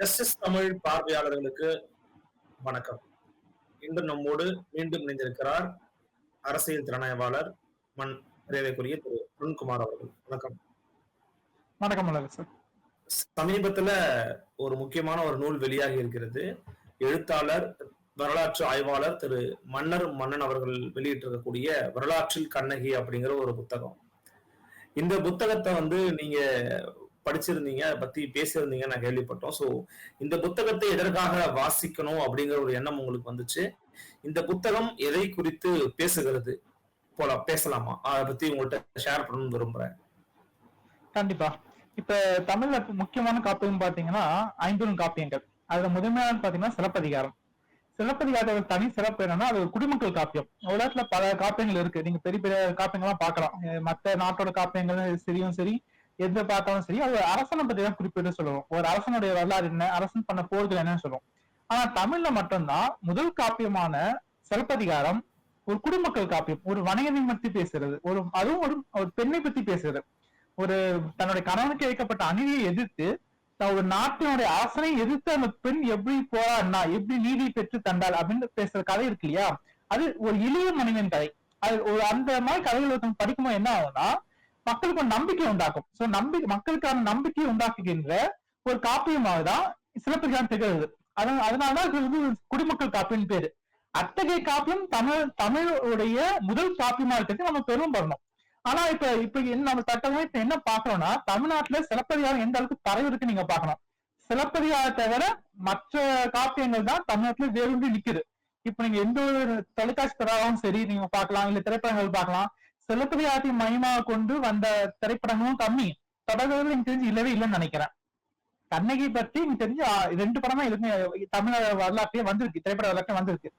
Justice Tamil பார்வையாளர்களுக்கு வணக்கம். இன்று நம்மோடு மீண்டும் இணைந்திருக்கிறார் அரசியல் திறனாய்வாளர் மண் மரியாதைக்குரிய திரு அருண்குமார் அவர்கள். வணக்கம். வணக்கம் சார். சமீபத்துல ஒரு முக்கியமான ஒரு நூல் வெளியாகி இருக்கிறது. எழுத்தாளர் வரலாற்று ஆய்வாளர் திரு மன்னர் மன்னன் அவர்கள் வெளியிட்டிருக்கக்கூடிய வரலாற்றில் கண்ணகி அப்படிங்கிற ஒரு புத்தகம். இந்த புத்தகத்தை வந்து நீங்க படிச்சிருந்தீங்க அதை பத்தி பேசியிருந்தீங்க நான் கேள்விப்பட்டோம். சோ இந்த புத்தகத்தை எதற்காக வாசிக்கணும் அப்படிங்கிற ஒரு எண்ணம் உங்களுக்கு வந்துச்சு. இந்த புத்தகம் எதை குறித்து பேசுகிறது? போல பேசலாமா? அதை பத்தி உங்கள்கிட்ட ஷேர் பண்ணணும்னு விரும்புறேன். கண்டிப்பா. இப்ப தமிழ்ல முக்கியமான காப்பியம் பாத்தீங்கன்னா ஐம்பெரும் காப்பியங்கள். அதுல முதன்மையான பாத்தீங்கன்னா சிலப்பதிகாரம். சிலப்பதிகாரத்தோட தனி சிறப்பு என்னன்னா அது ஒரு குடிமக்கள் காப்பியம். உலகத்துல பல காப்பியங்கள் இருக்கு. நீங்க பெரிய பெரிய காப்பியங்கள்லாம் பாக்கலாம் மத்த நாட்டோட காப்பியங்கள் சரியும் சரி எந்த பார்த்தாலும் சரி அது ஒரு அரசனை பத்தி தான் குறிப்பிட்டு சொல்லுவோம். ஒரு அரசனுடைய வரலாறு என்ன அரசன் பண்ண போர்கள் என்னன்னு சொல்லுவோம். ஆனா தமிழ்ல மட்டும்தான் முதல் காப்பியமான சிலப்பதிகாரம் ஒரு குடும்பக்கள் காப்பியம் ஒரு வணிகனை பத்தி பேசுறது ஒரு அதுவும் ஒரு ஒரு பெண்ணை பத்தி பேசுறது. ஒரு தன்னுடைய கணவனுக்கு இழைக்கப்பட்ட அநீதியை எதிர்த்து ஒரு நாட்டினுடைய அரசனை எதிர்த்து அந்த பெண் எப்படி போராடினா எப்படி நீதி பெற்று தந்தாள் அப்படின்னு பேசுற கதை இருக்கு இல்லையா? அது ஒரு எளிய மனிதன் கதை. அது ஒரு அந்த மாதிரி கதைகள் ஒருத்தவங்க படிக்கும்போது என்ன ஆகும்னா மக்களுக்கு ஒரு நம்பிக்கை உண்டாக்கும். சோ நம்பிக்கை மக்களுக்கான நம்பிக்கையை உண்டாக்குகின்ற ஒரு காப்பியமாக தான் சிலப்பதிகாரம் திகழ்து அதனால அதனாலதான் இது வந்து குடிமக்கள் காப்பின்னு பேரு. அத்தகைய காப்பியம் தமிழ் தமிழுடைய முதல் காப்பியமா இருக்கிறது நம்ம பெரும் பண்ணணும் ஆனா இப்ப இப்ப என்ன நம்ம சட்டமா இப்ப என்ன பாக்குறோம்னா தமிழ்நாட்டுல சிலப்பதிகாரம் எந்த அளவுக்கு தரவு இருக்கு நீங்க பாக்கணும் சிலப்பதிகாரத்தை தவிர மற்ற காப்பியங்கள் தான் தமிழ்நாட்டுல வேரூன்றி நிக்குது. இப்ப நீங்க எந்த ஒரு தொலைக்காட்சி தொடராகவும் சரி நீங்க பாக்கலாம் இல்ல திரைப்படங்கள் பாக்கலாம் பார்க்கலாம் சிலப்பதிகாரத்தை மையமாக கொண்டு வந்த திரைப்படங்களும் கம்மி. தொடர்கள் எனக்கு தெரிஞ்சு இல்லவே இல்லைன்னு நினைக்கிறேன். கண்ணகி பத்தி எனக்கு தெரிஞ்சு ரெண்டு படமா இருக்கு தமிழ் வரலாற்றையே வந்திருக்கு. திரைப்பட வரலாற்றையே வந்திருக்கு.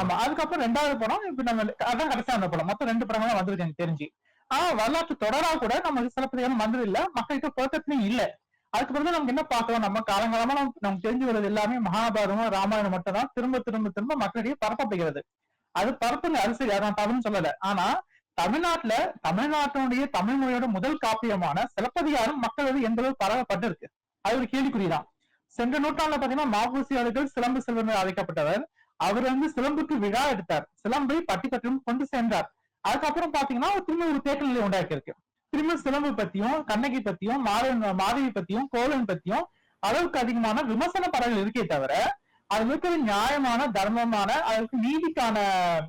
ஆமா, அதுக்கப்புறம் ரெண்டாவது படம் இப்ப நம்ம அதான் கடைசியா அந்த படம். மொத்தம் ரெண்டு படங்கள் தான் வந்திருக்கு எனக்கு தெரிஞ்சு. ஆனா வரலாற்று தொடரா கூட நம்ம சிலப்பதிகாரம் வந்தது இல்ல மக்கள்கிட்ட புழக்கத்துலயும் இல்ல. அதுக்கப்புறம் தான் நமக்கு என்ன பாக்குறோம் நம்ம காலங்காலமா நமக்கு நமக்கு தெரிஞ்சு வருது எல்லாமே மகாபாரதம் ராமாயணம் மட்டும் தான் திரும்ப திரும்ப திரும்ப மக்களிடையே பரப்பப்படுகிறது. அது பரப்புங்க அரிசி சரி அதான் தவறுன்னு சொல்லல. ஆனா தமிழ்நாட்டுல தமிழ்நாட்டினுடைய தமிழ் மொழியோட முதல் காப்பியமான சிலப்பதிகாரம் மக்களது எந்த அளவு பரவப்பட்டு இருக்கு அது ஒரு கேள்விக்குறிதான். சென்ற நூற்றாண்டுல பாத்தீங்கன்னா மாபூசி அவர்கள் சிலம்பு செல்வன் அழைக்கப்பட்டவர். அவர் வந்து சிலம்புக்கு விழா எடுத்தார். சிலம்பை பட்டி பட்டியும் கொண்டு சென்றார் அதுக்கப்புறம் பாத்தீங்கன்னா திரும்ப ஒரு தேக்க நிலை உண்டாக்கி இருக்கு திரும்ப சிலம்பு பத்தியும் கண்ணகி பத்தியும் மாதவன் மாதவி பத்தியும் கோலன் பத்தியும் அளவுக்கு அதிகமான விமர்சன படங்கள் இருக்கே தவிர அது இருக்கிற நியாயமான தர்மமான அதுக்கு நீதிக்கான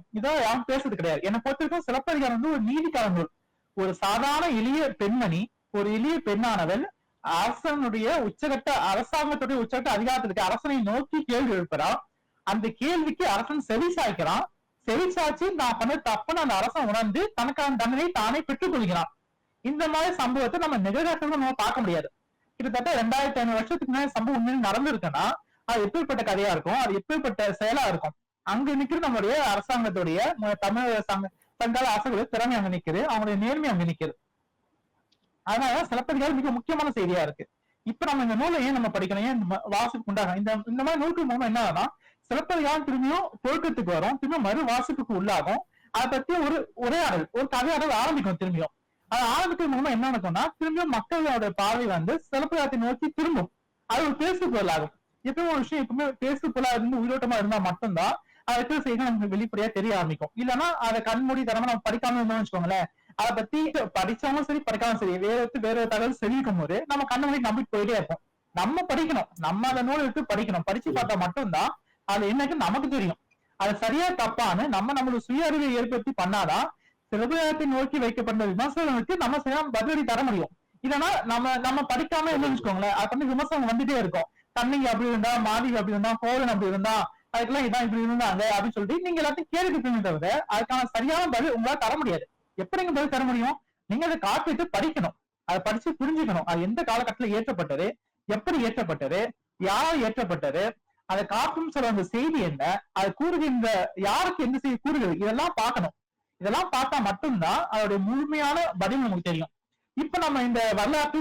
இதோ யாரும் பேசுறது கிடையாது. என்னை பொறுத்திருக்கும் சிலப்பதிகாரம் வந்து ஒரு நீதிக்கான நூல். ஒரு சாதாரண எளிய பெண்மணி ஒரு எளிய பெண்ணானவள் அரசனுடைய உச்சகட்ட அரசாங்கத்துடைய உச்சகட்ட அதிகாரத்திற்கு அரசனை நோக்கி கேள்வி எழுப்புறான். அந்த கேள்விக்கு அரசன் செவி சாய்க்கிறான். செவி சாய்ச்சி நான் பண்ண தப்புன்னு அந்த அரசன் உணர்ந்து தனக்கான தண்டனை தானே பெற்றுக் கொள்கிறான். இந்த மாதிரி சம்பவத்தை நம்ம நிகழ்காலத்துல நம்ம பார்க்க முடியாது. கிட்டத்தட்ட ரெண்டாயிரத்தி ஐநூறு வருஷத்துக்கு முன்னாடி சம்பவம் உண்மையில நடந்திருக்குன்னா அது எப்பேற்பட்ட கதையா இருக்கும்? அது எப்பேற்பட்ட செயலா இருக்கும்? அங்க நிக்கிற நம்மளுடைய அரசாங்கத்துடைய ம- தமிழ் சங்க சங்கால அரசுடைய திறமை அங்க நிக்குது. அவங்களுடைய நேர்மை அங்க நிக்குது. அதனால சிலப்பதிகாரம் மிக முக்கியமான செய்தியா இருக்கு. இப்ப நம்ம இந்த நூலை ஏன் நம்ம படிக்கணும்? ஏன் இந்த வாசிப்பு உண்டாகும் இந்த இந்த மாதிரி நூல்கள் மூலம் என்ன ஆகும்னா சிலப்பதிகாரம் திரும்பியும் புழக்கத்துக்கு வரும். திரும்ப மறு வாசிப்புக்கு உள்ளாகும். அதை பத்தி ஒரு உரையாடல் ஒரு கதையாடல் ஆரம்பிக்கும் திரும்பியும். அது ஆரம்பிக்கிறது மூலமா என்ன நடக்கும்னா திரும்பியும் மக்களோட பார்வை வந்து சிலப்பதிகாரத்தை நோக்கி திரும்பும். அது ஒரு பேசு பொருளாகும் எப்பவும் ஒரு விஷயம் எப்பவுமே பேசு பொருளா இருந்து உயிரோட்டமா இருந்தா மட்டும்தான் அதை இருக்கிற செய்தி நமக்கு வெளிப்படையா தெரிய ஆரம்பிக்கும். இல்லைன்னா அதை கண்மூடி தரமா நம்ம படிக்காம இருந்தோம்னு வச்சுக்கோங்களேன். அதை பத்தி படிச்சாலும் சரி படிக்காமலும் சரி வேற எடுத்து வேற ஒரு தகவல் தெரிவிக்கும் போது நம்ம கண்ணு மூடி நம்பிட்டு போயிட்டே இருப்போம். நம்ம படிக்கணும். நம்ம அந்த நூல் எடுத்து படிக்கணும். படிச்சு பார்த்தா மட்டும்தான் அது என்னக்கு நமக்கு தெரியும். அது சரியா தப்பான்னு நம்ம நம்மளோட சுய அறிவை ஏற்படுத்தி பண்ணாதான் சிலபதிகாரத்தை நோக்கி வைக்கப்பட்ட விமர்சனங்களுக்கு நம்ம சரியா பதிலடி தர முடியும். இல்லைன்னா நம்ம நம்ம படிக்காம இருந்தோம்னு வச்சுக்கோங்களேன். அது வந்து விமர்சனம் வந்துட்டே இருக்கும். தண்ணிங்க அப்படி இருந்தா மாதி அப்படி இருந்தா கோவலன் அப்படி இருந்தா அதுக்கெல்லாம் இதான் இப்படி இருந்தாங்க அப்படின்னு சொல்லிட்டு நீங்க எல்லாத்தையும் கேள்வி தவிர அதுக்கான சரியான பதில் உங்களால தர முடியாது. எப்படி நீங்க பதில் தர முடியும்? நீங்க அதை காப்பிட்டு படிக்கணும். அதை படிச்சு புரிஞ்சுக்கணும். அது எந்த காலகட்டத்துல ஏற்றப்பட்டது? எப்படி ஏற்றப்பட்டது? யாரால் ஏற்றப்பட்டது? அதை காப்பும் சொல்ற அந்த செய்தி என்ன? அது கூறுகின்ற யாருக்கு எந்த செய்தி கூறுகிறது? இதெல்லாம் பார்க்கணும். இதெல்லாம் பார்த்தா மட்டும்தான் அதோடைய முழுமையான பதில் நமக்கு தெரியும். இப்ப நம்ம இந்த வரலாற்று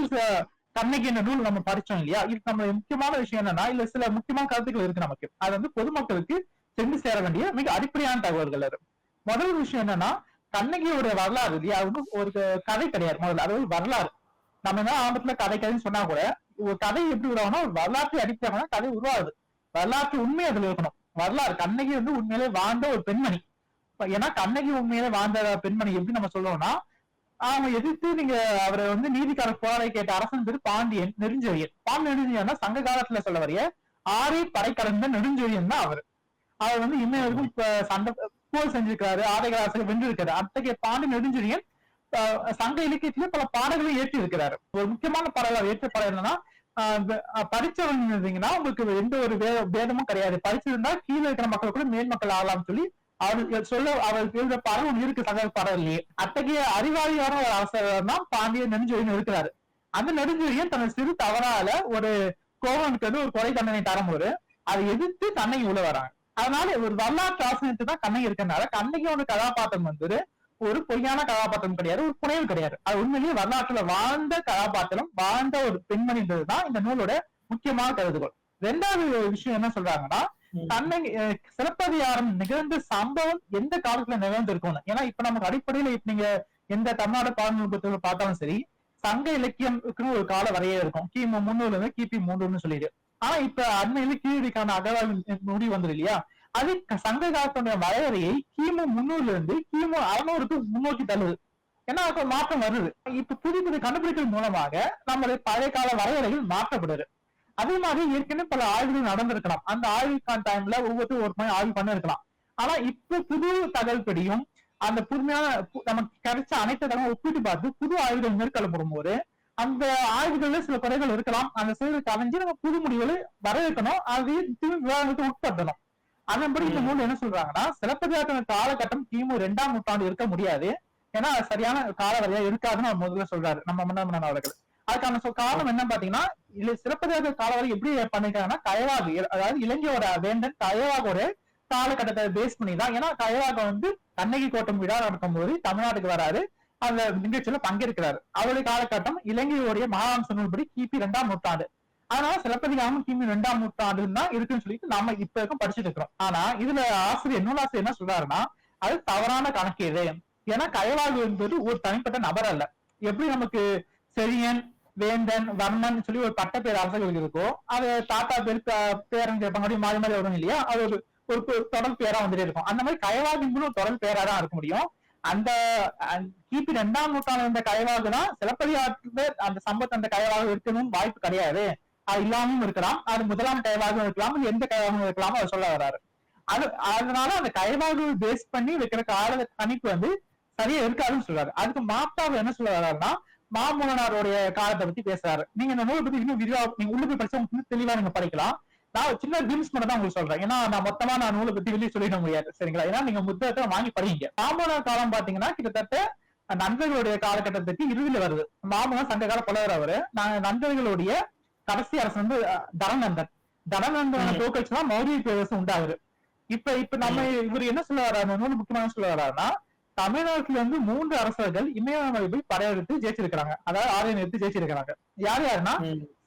கண்ணகி என்ற நூல் நம்ம படிச்சோம் இல்லையா? இது நம்ம முக்கியமான விஷயம் என்னன்னா இல்ல சில முக்கியமான கருத்துக்கள் இருக்கு நமக்கு. அது வந்து பொதுமக்களுக்கு சென்று சேர வேண்டிய மிக அடிப்படையான தகவல்கள் அது. முதல் விஷயம் என்னன்னா கண்ணகியோட வரலாறு இல்லையா? அது வந்து ஒரு கதை கிடையாது முதல்ல. அது ஒரு வரலாறு. நம்ம என்ன ஆரம்பத்துல கதை கதைன்னு சொன்னா கூட ஒரு கதை எப்படி உருவாகணும் ஒரு வரலாற்று அடிப்படையான கதை உருவாகுது. வரலாற்று உண்மை அதுல இருக்கணும். வரலாறு கண்ணகி வந்து உண்மையிலே வாழ்ந்த ஒரு பெண்மணி. ஏன்னா கண்ணகி உண்மையிலே வாழ்ந்த பெண்மணி எப்படி நம்ம சொல்லணும்னா அவங்க எதிர்த்து நீங்க அவரை வந்து நீதிக்கார போராட கேட்ட அரசன் பேர் பாண்டியன் நெடுஞ்செழியன். பாண்டியன் நெடுஞ்செழியன்னா சங்க காலத்துல சொல்ல வரைய ஆரே படைக்கலந்த நெடுஞ்செழியன் தான் அவர். அவர் வந்து இன்ன வரைக்கும் இப்ப சண்டை போர் செஞ்சிருக்காரு ஆடைகளாசை வென்றிருக்காரு அத்தகைய பாண்டியன் நெடுஞ்செழியன் ஆஹ் சங்க இலக்கியத்திலே பல பாடல்களை ஏற்றி இருக்கிறாரு ஒரு முக்கியமான பாடல் ஏற்ற பாடல் என்னன்னா ஆஹ் படிச்சவன் இருந்தீங்கன்னா உங்களுக்கு எந்த ஒரு வே- பேதமும் கிடையாது. படிச்சிருந்தா கீழே இருக்கிற மக்கள் கூட மேல் மக்கள் ஆகலாம்னு சொல்லி அவர் சொல்ல அவர் எழுத பாடல் இருக்கு சங்க பாடல்லையே அத்தகைய அறிவாளியான ஒரு அரசர் தான் பாண்டிய நெடுஞ்செழியன் இருக்கிறாரு. அந்த நெடுஞ்செழியன் தனது சிறு தவறால ஒரு கோவனுக்கு வந்து ஒரு கொலை தண்டனை தரும்போது அதை எதிர்த்து கண்ணகி உள்ள வராங்க. அதனால ஒரு வரலாற்று ஆசிரியத்து தான் கண்ணகி இருக்கனால கண்ணகியோட கதாபாத்திரம் வந்து ஒரு பொய்யான கதாபாத்திரம் கிடையாது ஒரு புனைவு கிடையாது. அது உண்மையிலேயே வரலாற்றுல வாழ்ந்த கதாபாத்திரம் வாழ்ந்த ஒரு பெண்மணின்றதுதான் இந்த நூலோட முக்கியமான கருதுகோள். ரெண்டாவது விஷயம் என்ன சொல்றாங்கன்னா தன்னை சிலப்பதிகாரம் நிகழ்ந்த சம்பவம் எந்த காலத்துல நிகழ்ந்திருக்கும்னு. ஏன்னா இப்ப நமக்கு அடிப்படையில இப்ப நீங்க எந்த தமிழ்நாடு பாடநூல் புத்தகத்துல பார்த்தாலும் சரி சங்க இலக்கியம்க்குன்னு ஒரு கால வரையே இருக்கும். கிமு முன்னூறுல இருந்து கிபி மூன்றுன்னு சொல்லிடு ஆனா இப்ப அண்மையில கீழடிக்கான அகவாய்வு முடிவு வந்தது இல்லையா அது சங்க காலத்துடைய வரையறையை கிமு முன்னூறுல இருந்து கிமு அறுநூறுக்கு முன்னோக்கி தள்ளுது. ஏன்னா அப்ப மாற்றம் வருது. இப்ப புது புது கண்டுபிடிப்பின் மூலமாக நம்மளுடைய பழைய கால வரையறையில் மாற்றப்படுது. அதே மாதிரி ஏற்கனவே பல ஆய்வுகள் நடந்திருக்கலாம். அந்த ஆய்வுக்கான டைம்ல ஒவ்வொருத்தரும் ஒரு மாதிரி ஆய்வு பண்ணிருக்கலாம் ஆனா இப்ப புது தகவல்படியும் அந்த புதுமையான நமக்கு கிடைச்ச அனைத்து தகவலும் ஒப்பிட்டு பார்த்து புது ஆய்வுகள் மேற்கொள்ளப்படும் போது அந்த ஆய்வுகள்ல சில குறைகள் இருக்கலாம். அந்த செயலுக்கு கலைஞ்சு நம்ம புது முடிவுகளை வரவேற்கணும். அது திரும்பி விவாதத்துக்கு உட்படுத்தணும். அதன்படி இந்த நூல் என்ன சொல்றாங்கன்னா சிலப்பதிகாரத்தின காலகட்டம் கிமு இரண்டாம் நூற்றாண்டு இருக்க முடியாது. ஏன்னா சரியான கால வரையா இருக்காதுன்னு அவர் முதல்ல சொல்றாரு. நம்ம மன்னர் மன்னன் அவர்கள். அதுக்கான சொ- காரணம் என்ன பாத்தீங்கன்னா இல்ல சிலப்பதிகார காலவரை எப்படி பண்ணிருக்காங்கன்னா கயவாகு அதாவது இலங்கையோட வேந்தன் கயவாகோட காலகட்டத்தை பேஸ் பண்ணி தான் ஏன்னா கயவாக வந்து கண்ணகி கோட்டம் விழா நடக்கும்போது தமிழ்நாட்டுக்கு வராரு. அந்த நிகழ்ச்சியில பங்கேற்கிறாரு. அவருடைய காலகட்டம் இலங்கையோடைய மகாவம்ச நூல்படி கிபி இரண்டாம் நூற்றாண்டு. அதனால சிலப்பதிகாரம் கிமி இரண்டாம் நூற்றாண்டுன்னு தான் இருக்குன்னு சொல்லிட்டு நாம இப்ப வரைக்கும் படிச்சுட்டு இருக்கிறோம். ஆனா இதுல ஆசிரியர் நூலாசிரியர் என்ன சொல்றாருன்னா அது தவறான கணக்கீடு. ஏன்னா கயவாகு என்பது ஒரு தனிப்பட்ட நபர் அல்ல. எப்படி நமக்கு செழியன் வேந்தன் வர்மன் சொல்லி ஒரு பட்ட பேர் அரசர்கள் இருக்கோ அது தாத்தா பேர் பேரன் கேட்பாங்க மாறி மாறி வரும் இல்லையா? அது ஒரு ஒரு தொடர் பேரா வந்துட்டே இருக்கும். அந்த மாதிரி கயவாகுங்களும் தொடர் பேரா தான் இருக்க முடியும். அந்த கிபி ரெண்டாம் நூற்றாண்டு இருந்த கயவாகு தான் சிலப்பதிகாரத்துல அந்த சம்பத் அந்த கயவாக இருக்கணும் வாய்ப்பு கிடையாது. அது இல்லாமலும் இருக்கலாம். அது முதலாம் கயவாகவும் இருக்கலாம். எந்த கயவாகவும் இருக்கலாம் அவர் சொல்ல வர்றாரு அது அதனால அந்த கயவாகு பேஸ் பண்ணி வைக்கிற கால கணிப்பு வந்து சரியா இருக்காதுன்னு சொல்றாரு. அதுக்கு மாத்தாவை என்ன சொல்ல வர்றாருன்னா மாமூலனாருடைய காலத்தை பத்தி பேசுறாரு. நீங்க இந்த நூலை பத்தி இன்னும் விரிவா நீங்க உள்ள போய் படிச்சா இன்னும் தெளிவா நீங்க படிக்கலாம். நான் சின்ன கிளிம்ஸ் மட்டும் தான் உங்களுக்கு சொல்றேன். ஏன்னா நான் மொத்தமா நான் நூலை பத்தி வெளியே சொல்லிட முடியாது. சரிங்களா? ஏன்னா நீங்க புத்தகத்தை வாங்கி படிங்க. மாமூலர் காலம் பாத்தீங்கன்னா கிட்டத்தட்ட நண்பர்களுடைய காலகட்டத்துக்கு இறுதியில வருது. மாமூலர் சங்க கால புலவர் அவரு. நான் நண்பர்களுடைய கடைசி அரசு வந்து தரநந்தன் தரநந்தனை. தோக்கடிச்சுதான் மௌரிய பேரரசு உண்டாகுது. இப்ப இப்ப நம்ம இவர் என்ன சொல்ல வர்றாரு? முக்கியமான சொல்ல வர்றாருன்னா தமிழ்நாட்டுல இருந்து மூன்று அரசர்கள் இமயமலை போய் படையெடுத்து ஜெயிச்சிருக்கிறாங்க. அதாவது ஆலயம் எடுத்து ஜெயிச்சிருக்கிறாங்க. யார் யாருன்னா.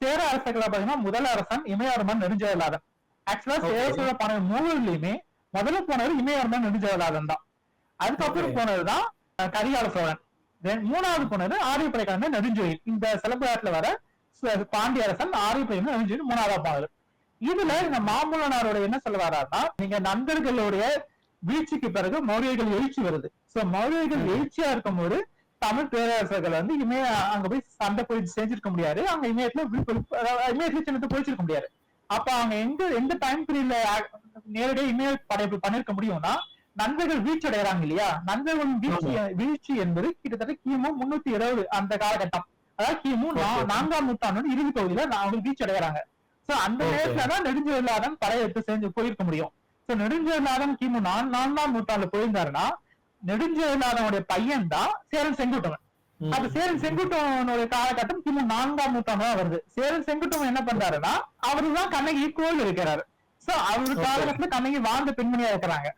சேர அரசர்களை பாத்தீங்கன்னா முதல் அரசன் இமயவர்மன் நெடுஞ்செயலாதன் ஆக்சுவலா. சேர சோழ போன மூவர்லயுமே முதல்ல போனவர் இமயவர்மன் நெடுஞ்செயலாதன் தான். அதுக்கப்புறம். போனதுதான் கரிகால சோழன். மூணாவது போனது ஆரியப்படைக்கான நெடுஞ்செழியன் இந்த சிலப்பதிகாரத்துல வர பாண்டிய அரசன் ஆரியப்படை நெடுஞ்செழியன் மூணாவதா போனது. இதுல இந்த மாமல்லனாரோட என்ன சொல்ல வர்றாருன்னா நீங்க நண்பர்களுடைய வீழ்ச்சிக்கு பிறகு மௌரியர்கள் எழுச்சி வருது. சோ மௌரியர்கள். எழுச்சியா இருக்கும்போது தமிழ் பேரரசர்கள் வந்து இமய அங்க போய் சண்டை போய் செஞ்சிருக்க முடியாது. அங்க இமயத்துல இமயத்துல சின்னத்தை போயிச்சிருக்க முடியாது. அப்ப அவங்க எங்க எந்த டைம் பீரியட்ல நேரடியா இமய படைப்பு பண்ணிருக்க முடியும்னா நண்பர்கள் வீழ்ச்சி அடைகிறாங்க இல்லையா? நண்பர்கள் வீழ்ச்சி வீழ்ச்சி என்பது கிட்டத்தட்ட கிமு முன்னூத்தி இருபது அந்த காலகட்டம். அதாவது கிமு. நான்காம் நூற்றாண்டு இறுதி பகுதியில அவங்க வீழ்ச்சி அடைகிறாங்க. சோ அந்த Okay. நேரத்துல தான் நெடுஞ்செழியலாதன் படையெடுத்து செஞ்சு போயிருக்க முடியும். சோ நெடுஞ்செழியலாதன் கிமு நான் நான்காம் நூற்றாண்டுல போயிருந்தாருன்னா நெடுஞ்செழியலாதனுடைய பையன் தான் சேரன் செங்குட்டுவன். அப்ப சேரன் செங்குட்டுவனுடைய காலகட்டம் கிமு நான்காம் நூற்றாண்டு வருது. சேரன் செங்குட்டுவன் என்ன பண்றாருன்னா அவருதான் கண்ணகி கோயில் இருக்கிறாரு. சோ அவரு. காலகட்டத்துல கண்ணகி வாழ்ந்த பெண்மணியா இருக்கிறாங்க.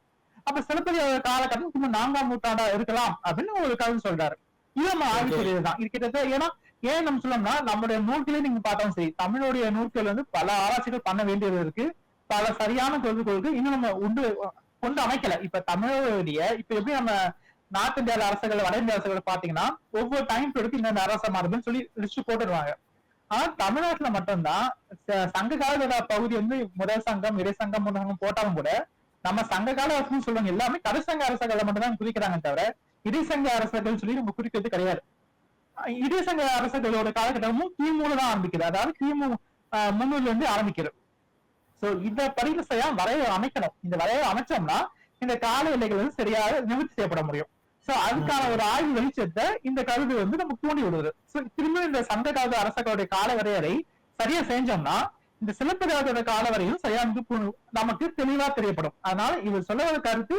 அப்ப சிலப்பதி காலகட்டம் கிமு நான்காம் நூற்றாண்டா இருக்கலாம் அப்படின்னு ஒரு கருத்து சொல்றாரு. இது நம்ம ஆய்வு Okay. செய்யறதுதான் இது கிட்டத்தட்ட ஏன்னா ஏன் நம்ம சொல்லணும்னா நம்மளுடைய நூல்களே நீங்க பார்த்தாலும் சரி தமிழுடைய நூல்கள் வந்து பல ஆராய்ச்சிகள் பண்ண வேண்டியது இருக்கு. பல சரியான கருத்துக்களுக்கு இன்னும் நம்ம உண்டு கொண்டு அமைக்கல. இப்ப தமிழுடைய இப்ப எப்படி நம்ம நார்த் இந்தியாவில அரசுகள் வட இந்திய அரசுகள் பாத்தீங்கன்னா ஒவ்வொரு டைம் எடுத்து இந்த அரச மாறுதுன்னு சொல்லி லிஸ்ட் போட்டுருவாங்க ஆனா தமிழ்நாட்டுல மட்டும்தான் சங்க கால பகுதி வந்து முதல் சங்கம் இறை சங்கம் சங்கம் போட்டாலும் கூட நம்ம சங்க கால அரசுன்னு சொல்லுவாங்க. எல்லாமே கடைசங்க அரசுகளை மட்டும்தான் குறிக்கிறாங்க தவிர இடைசங்க அரசர்கள் சொல்லி நம்ம குறிக்கிறது கிடையாது. இடை சங்க அரசர்களோட காலகட்டமும் கிமுல தான் ஆரம்பிக்குது. அதாவது கிமு முன்னூறுல இருந்து ஆரம்பிக்கிறது சோ இந்த பரிசையா வரைய அமைக்கணும். இந்த வரைய அமைச்சோம்னா இந்த கால எல்லைகள் வந்து சரியாக நிவர்த்தி செய்யப்பட முடியும். சோ அதுக்கான ஒரு ஆய்வு வெளிச்சத்தை இந்த கருது வந்து நம்ம தூண்டி விடுது. சோ திரும்ப இந்த சங்க கால அரசர்களுடைய கால வரையறை சரியா செஞ்சோம்னா இந்த சிலப்பதிகாரத்தோட கால வரையும் சரியா வந்து நமக்கு தெளிவா தெரியப்படும். அதனால இவர் சொல்ல கருத்து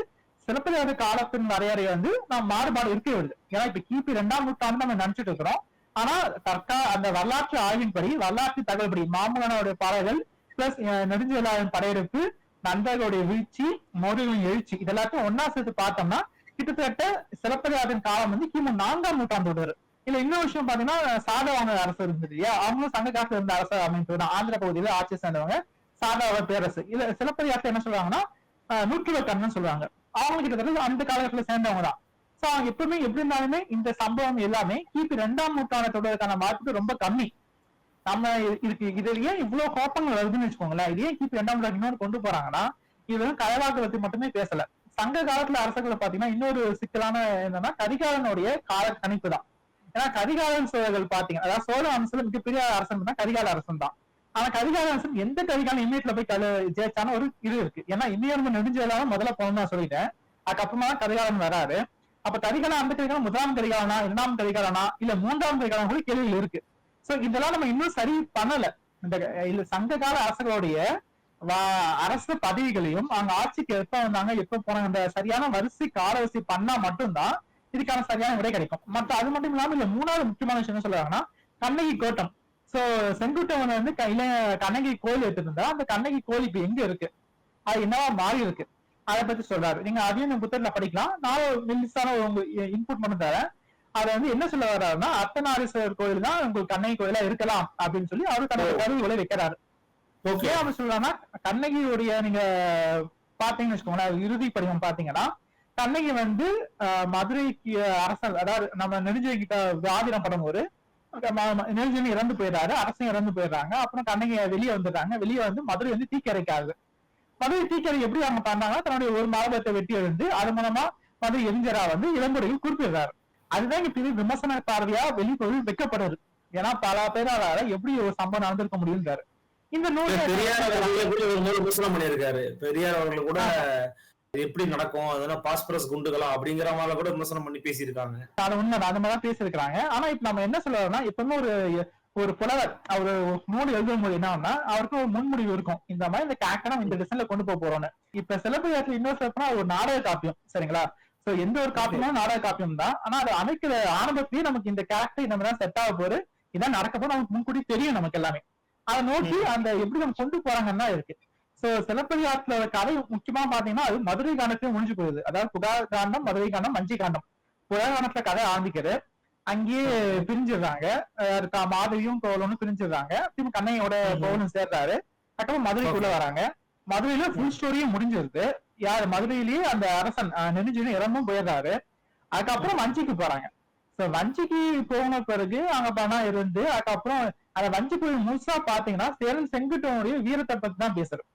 சிலப்பதிகார காலத்தின் வரையறை வந்து நாம் மாறுபாடு இருக்க வருது ஏன்னா இப்ப கிபி ரெண்டாம் நூற்றாண்டு நம்ம நினைச்சிட்டு இருக்கிறோம். ஆனா தற்கா அந்த வரலாற்று ஆய்வின்படி வரலாற்று தகவல்படி மாமலனோட பாறைகள் பிளஸ் நெடுஞ்செயலாளன் படையெடுப்பு நண்பர்களுடைய வீழ்ச்சி மோதல்களின் எழுச்சி இதெல்லாத்தையும் ஒன்னா சேர்த்து பார்த்தோம்னா கிட்டத்தட்ட சிலப்பதிகாரத்தின் காலம் வந்து கிமு நான்காம் நூற்றாண்டு வரும் இல்ல இன்னொரு விஷயம் பாத்தீங்கன்னா சாதவாங்க அரசு இருந்தது இல்லையா? அவங்களும் சங்க காலத்துல இருந்த அரசு அமைப்பு தான். ஆந்திர பகுதியில ஆட்சி சேர்ந்தவங்க சாதாவ பேரரசு. இல்ல சிலப்பதிகாரத்தை என்ன சொல்றாங்கன்னா அஹ், நூற்றுவ கண்ணன் சொல்லுவாங்க அவங்க கிட்டத்தட்ட அந்த காலகட்டத்துல சேர்ந்தவங்க தான். சோ அவங்க எப்பவுமே எப்படி இருந்தாலுமே இந்த சம்பவம் எல்லாமே கிபி ரெண்டாம் நூற்றாண்டு தொடர்கான வாய்ப்பு ரொம்ப கம்மி. நம்ம இதுக்கு இதுல ஏன் இவ்வளவு கோப்பங்கள் வருதுன்னு வச்சுக்கோங்களேன்? இதே கிபி ரெண்டாம் நூற்றாண்டு கொண்டு போறாங்கன்னா இது வந்து கயவாக்கு பத்தி மட்டுமே பேசல. சங்க காலத்துல அரசர்களை பாத்தீங்கன்னா இன்னொரு சிக்கலான என்னன்னா கரிகாலனுடைய கால கணிப்பு தான். ஏன்னா கரிகாலன் சோழர்கள் பாத்தீங்கன்னா அதாவது சோழ வம்சத்துல மிகப்பெரிய அரசன் தான் கரிகால அரசன் தான். ஆனா கரிகால அரசன் எந்த கரிகாலம் இமேட்ல போய் கல ஜெயிச்சான ஒரு இது இருக்கு. ஏன்னா இன்னும் நெடுஞ்செயலாலும் முதல்ல போகணும் நான் சொல்லிட்டேன். அதுக்கப்புறமா தான் கரிகாலன் வராரு. அப்ப கரிகாலம் அந்த கரிகாலம் முதலாம் கரிகாலனா இரண்டாம் கரிகாலனா இல்ல மூன்றாம் கரிகாலம் கூட கேள்விகள் இருக்கு. சோ இதெல்லாம் நம்ம இன்னும் சரி பண்ணல. இந்த இல்ல சங்க கால அரசு பதவிகளையும் அவங்க ஆட்சிக்கு எப்ப வந்தாங்க எப்ப போனாங்க அந்த சரியான வரிசை காலவரிசை பண்ணா மட்டும்தான் இதுக்கான சரியான விடை கிடைக்கும். மற்ற அது மட்டும் இல்லாம இல்ல மூணாவது முக்கியமான விஷயம் என்ன சொல்றாங்கன்னா கண்ணகி கோட்டம். சோ செங்குட்டவன் வந்து கையில கண்ணகி கோயில் எடுத்திருந்தா அந்த கண்ணகி கோயில் இப்ப எங்க இருக்கு? அது என்னவா மாறி இருக்கு? அதை பத்தி சொல்றாரு. நீங்க அதையும் புத்தகத்துல படிக்கலாம். நான் மில்லிஸான ஒரு இன்புட் மட்டும் தரேன். அதை வந்து என்ன சொல்ல வர்றாருன்னா அர்த்தநாரீஸ்வரர் கோயில் தான் உங்களுக்கு கண்ணகி கோயிலா இருக்கலாம் அப்படின்னு சொல்லி அவரு தன்னோட கருவிகளை வைக்கிறாரு. ஓகே. ஏன் அப்படி சொல்றாங்கன்னா கண்ணகியுடைய நீங்க பாத்தீங்கன்னு வச்சுக்கோங்களேன் இறுதி படிவம் பாத்தீங்கன்னா கண்ணகி வந்து மதுரைக்கு அரசர் அதாவது நம்ம நெடுஞ்செழி கிட்ட ஆதினம் படும்போது நெடுஞ்செழி இறந்து போயிடுறாரு அரசன் இறந்து போயிடுறாங்க. அப்புறம் கண்ணகி வெளியே வந்துடுறாங்க. வெளியே வந்து மதுரை வந்து தீக்கரைக்காது. மதுரை தீக்கரை எப்படி அவங்க பண்ணாங்கன்னா தன்னுடைய ஒரு மாதத்தை வெட்டி எழுந்து அது மூலமா மதுரை எரிஞ்சரா வந்து இளம்புறையில் குறிப்பிடுறாரு. அதுதான் இங்க பெரிய விமர்சன பார்வையா வெளிப்பொருள் வைக்கப்படுது. ஏன்னா பல பேரால எப்படி ஒரு சம்பவம் நடந்திருக்க முடியுங்கிறாரு இந்த நூல் பண்ணியிருக்காரு. பெரியார் அவர்கள் கூட எப்படி நடக்கும் அதெல்லாம் பாஸ்பரஸ் குண்டுகளா அப்படிங்கிற மாதிரி கூட விமர்சனம் பண்ணி பேசியிருக்காங்க. அது உண்மை அந்த மாதிரி தான் பேசியிருக்கிறாங்க. ஆனா இப்ப நம்ம என்ன சொல்றோம்னா எப்பவுமே ஒரு ஒரு புலவர் அவரு நூல் எழுதும் போது என்னன்னா அவருக்கு ஒரு முன்முடிவு இருக்கும். இந்த மாதிரி இந்த கேரக்டர் நம்ம இந்த டிசைன்ல கொண்டு போக போறோம்னு. இப்ப சிலப்பதிகாரத்துல இன்னொரு சொல்லப்போனா ஒரு நாடக காப்பியம் சரிங்களா? சோ எந்த ஒரு காப்பியமும் நாடக காப்பியம் தான். ஆனா அது அமைக்கிற ஆரம்பத்திலேயே நமக்கு இந்த கேரக்டர் இந்த மாதிரி செட் ஆக போகுது. இதான் நடக்க போது நமக்கு முன்கூட்டி தெரியும் நமக்கு எல்லாமே. அதை நோக்கி அந்த எப்படி நம்ம கொண்டு போறாங்கன்னா இருக்கு. சோ சிலப்பதிகாரத்துல கதை முக்கியமா பாத்தீங்கன்னா அது மதுரை காண்டத்தையும் முடிஞ்சு போகுது. அதாவது புகார் காண்டம் மதுரை காண்டம் மஞ்சி காண்டம். புகார் காண்டத்துல கதை ஆரம்பிக்குது. அங்கேயே பிரிஞ்சிடுறாங்க. மாதவியும் கோவலனும் பிரிஞ்சிடுறாங்க. திரும்ப கண்ணையோட. கோவலன் சேர்றாரு. அதுக்கப்புறம் மதுரைக்குள்ள வராங்க. மதுரையில ஃபுல் ஸ்டோரியும் முடிஞ்சிருது. யார்? மதுரையிலேயே அந்த அரசன் நெடுஞ்செழி இறந்தும் போயிடுறாரு. அதுக்கப்புறம் வஞ்சிக்கு போறாங்க. சோ வஞ்சிக்கு போன பிறகு அங்க பணம் இருந்து அதுக்கப்புறம் அந்த வஞ்சி கோயில் முழுசா பாத்தீங்கன்னா சேரன் செங்குட்டவனுடைய வீரத்தை பத்தி தான் பேசுறது.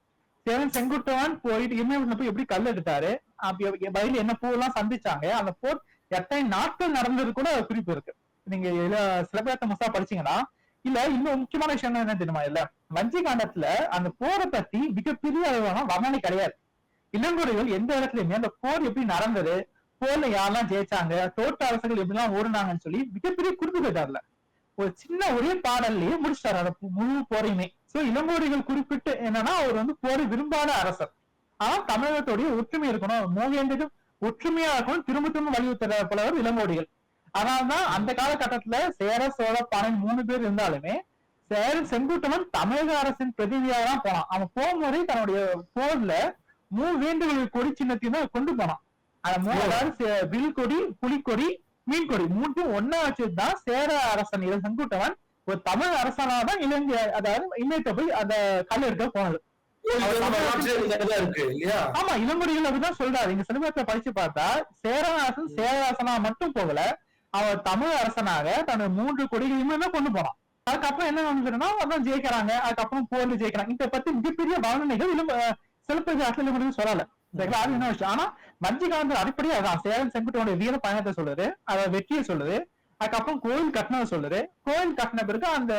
சேரன் செங்குட்டவன் போயிட்டு இமயமலை போய் எப்படி கல் எடுத்தாரு? அப்ப வயல என்ன எல்லாம் சந்திச்சாங்க? அந்த போர் எத்தனை நாட்கள் நடந்தது கூட குறிப்பு இருக்கு. நீங்க இதுல சிலபேத்த முசா படிச்சீங்கன்னா இல்ல இன்னும் முக்கியமான விஷயம் என்ன தெரியுமா? இல்ல வஞ்சி காண்டத்துல அந்த போரை பத்தி மிகப்பெரிய அளவான வர்ணனை கிடையாது. இளங்குறைகள் எந்த இடத்துலயுமே அந்த போர் எப்படி நடந்தது? போர்ல யாரெல்லாம் ஜெயிச்சாங்க? தோட்ட அரசுகள் எப்படிலாம் ஓடுனாங்கன்னு சொல்லி மிகப்பெரிய குறிப்பு கேட்டார்ல. ஒரு சின்ன ஒரே பாடல்லையே முடிச்சிட்டாரு அந்த முழு போரையுமே. சோ இளங்கோடிகள் குறிப்பிட்டு என்னன்னா அவர் வந்து போரை விரும்பாத அரசர். ஆனா தமிழகத்துடைய ஒற்றுமை இருக்கணும். மோகேந்திரம் ஒற்றுமையா இருக்கணும். திரும்ப திரும்ப வலியுறுத்துற புலவர் இளங்கோடிகள் அதனால்தான் அந்த காலகட்டத்துல சேர சோழ பாணன் மூணு பேர் இருந்தாலுமே சேர செங்குட்டவன் தமிழக அரசின் பிரதிநிதியாக தான் போனான். அவன் போகும்போதே தன்னுடைய போர்ல மூணு வேண்டுகள் கொடி சின்னத்தையும் கொண்டு போனான் மூணு அதாவது வில் கொடி புலிக்கொடி மீன் கொடி. மூன்றும் ஒன்னா வச்சுதான் சேர அரசன் இள செங்குட்டவன் ஒரு தமிழ் அரசனா தான் இலங்கை அதாவது இலங்கை போய் அந்த கல் எடுக்க போனது. ஆமா இளங்குடிகள் அப்படிதான் சொல்றாரு. இங்க சிலபஸ்ல படிச்சு பார்த்தா சேரராசன் சேரராசனா மட்டும் போகல. அவர் தமிழ் அரசனாக தன்னோட மூன்று கொடிகளையுமே தான் கொண்டு போனான். அதுக்கப்புறம் என்ன நடந்ததுன்னா அதான் ஜெயிக்கிறாங்க. அதுக்கப்புறம் போர்ல ஜெயிக்கிறாங்க. இத பத்தி மிகப்பெரிய வர்ணனைகள் இளம் சிலப்பதிகாரத்துல இளங்குடிகள் சொல்லல. சரிங்களா அது என்ன விஷயம்? ஆனா வஞ்சிகாந்த அடிப்படையே அதான் சேரன் செங்குட்டோட வீர பயணத்தை சொல்லுது அத வெற்றியை சொல்லுது அதுக்கப்புறம் கோயில் கட்டினதை சொல்லுது. கோயில் கட்டின பிறகு அந்த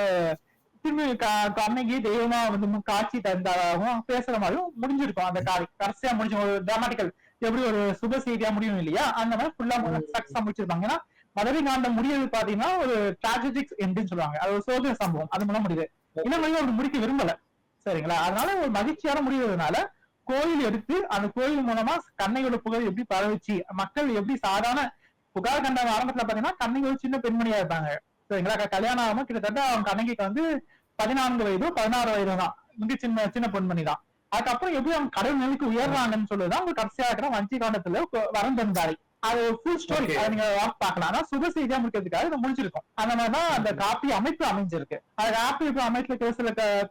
திரும்பி க- கண்ணகி தெய்வமா வந்து காட்சி தந்தாகவும் பேசுற மாதிரியும் முடிஞ்சிருக்கும். அந்த காரி கடைசியா முடிஞ்ச ஒரு டிராமாட்டிக்கல் எப்படி ஒரு சுப செய்தியா முடியும் இல்லையா? அந்த மாதிரி ஃபுல்லா சக்சஸா முடிச்சிருப்பாங்க. ஏன்னா மதுரை காண்டம் முடியது பாத்தீங்கன்னா ஒரு டிராஜடிக் எண்டுன்னு சொல்லுவாங்க. அது ஒரு சோதனை சம்பவம். அது மூலம் முடியுது. இந்த மாதிரி அவர் முடிக்க விரும்பல. சரிங்களா? அதனால ஒரு மகிழ்ச்சியான முடிவதனால கோயில் எடுத்து அந்த கோயில் மூலமா கண்ணையோட புகழ் எப்படி பரவுச்சு? மக்கள் எப்படி சாதாரண புகார் கண்ட ஆரம்பத்துல பாத்தீங்கன்னா கண்ணைக்கு ஒரு சின்ன பெண்மணியா இருப்பாங்க. சரிங்களா? கல்யாணம் ஆகாம கிட்டத்தட்ட அவங்க கண்ணகிக்கு வந்து பதினான்கு வயது பதினாறு வயது தான். மிக சின்ன சின்ன பெண்மணி தான். அதுக்கப்புறம் எப்படி அவங்க கடவுள் நிலைக்கு உயர்றாங்கன்னு சொல்லுதான் அவங்க கடைசியா இருக்கிற வஞ்சி காண்டத்துல வரந்திருந்தாரு அது ஃபுல் ஸ்டோரி. அதை நீங்க பார்க்கலாம். ஆனா சுப செய்தியா முடிக்கிறதுக்காக இது முடிஞ்சிருக்கும் அந்த மாதிரிதான் அந்த காப்பி அமைப்பு அமைஞ்சிருக்கு. அது காப்பி அமைப்பு அமைப்புல இருக்கிற சில